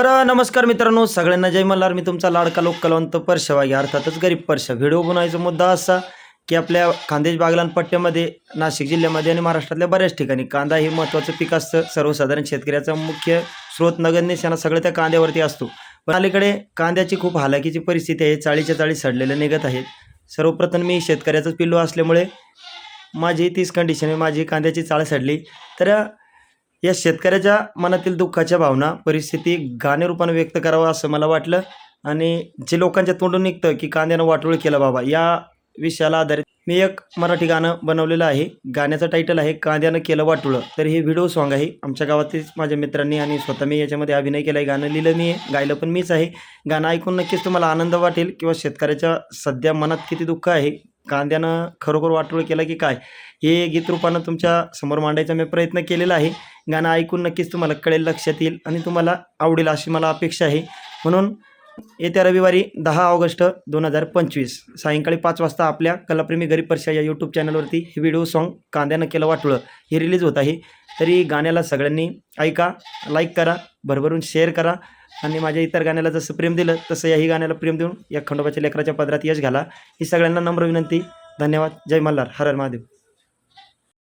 तर नमस्कार मित्रांनो सगळ्यांना जय मल्हार. मी तुमचा लाडका लोक कलावंत परशवागी अर्थातच गरीब परशा व्हिडिओ बनवायचा मुद्दा असा की आपल्या खानदेश बागलान पट्ट्यामध्ये नाशिक जिल्ह्यामध्ये आणि महाराष्ट्रातल्या बऱ्याच ठिकाणी कांदा हे महत्त्वाचं पीक असतं. सर्वसाधारण शेतकऱ्याचा मुख्य स्रोत नगदनिशाणा सगळं त्या कांद्यावरती असतो. पण अलीकडे कांद्याची खूप हालाकीची परिस्थिती आहे. चाळीच्या चाळी सडलेल्या निघत आहेत. सर्वप्रथम मी शेतकऱ्याचाच पिल्लू असल्यामुळे माझी तीच कंडिशन आहे. माझी कांद्याची चाळ सडली. तर या शेतकऱ्याच्या मनातील दुःखाच्या भावना परिस्थिती गाणे व्यक्त करावं असं मला वाटलं. आणि जे लोकांच्या तोंडून निघतं की कांद्यानं वाटोळ केलं बाबा या विषयाला आधारित मी एक मराठी गाणं बनवलेलं आहे. गाण्याचं टायटल आहे कांद्यानं केलं वाटोळं. तर हे व्हिडिओ सॉन्ग आहे. आमच्या गावातील माझ्या मित्रांनी आणि स्वतः मी याच्यामध्ये अभिनय केला आहे गाणं लिहिलं मी आहे गायलं पण मीच आहे. गाणं ऐकून नक्कीच तुम्हाला आनंद वाटेल किंवा शेतकऱ्याच्या सध्या मनात किती दुःख आहे कांद्यानं खरोखर वाटोळ केलं की काय हे गीत रूपानं तुमच्यासमोर मांडायचा मी प्रयत्न केलेला आहे. गाणं ऐकून नक्कीच तुम्हाला कळेल लक्षात येईल आणि तुम्हाला आवडेल अशी मला अपेक्षा आहे. म्हणून येत्या रविवारी दहा ऑगस्ट दोन हजार पंचवीस सायंकाळी पाच वाजता आपल्या कलाप्रेमी गरीब परशा या यूट्यूब चॅनलवरती हे व्हिडिओ सॉन्ग कांद्यानं केलं वाटोळं हे रिलीज होत आहे. तरी गाण्याला सगळ्यांनी ऐका लाईक करा भरभरून शेअर करा आणि माझ्या इतर गाण्याला जसं प्रेम दिलं तसं याही गाण्याला प्रेम देऊन या खंडोबाच्या लेकराच्या पदरात यश घाला. ही सगळ्यांना नम्र विनंती. धन्यवाद. जय मल्हार. हर हर महादेव.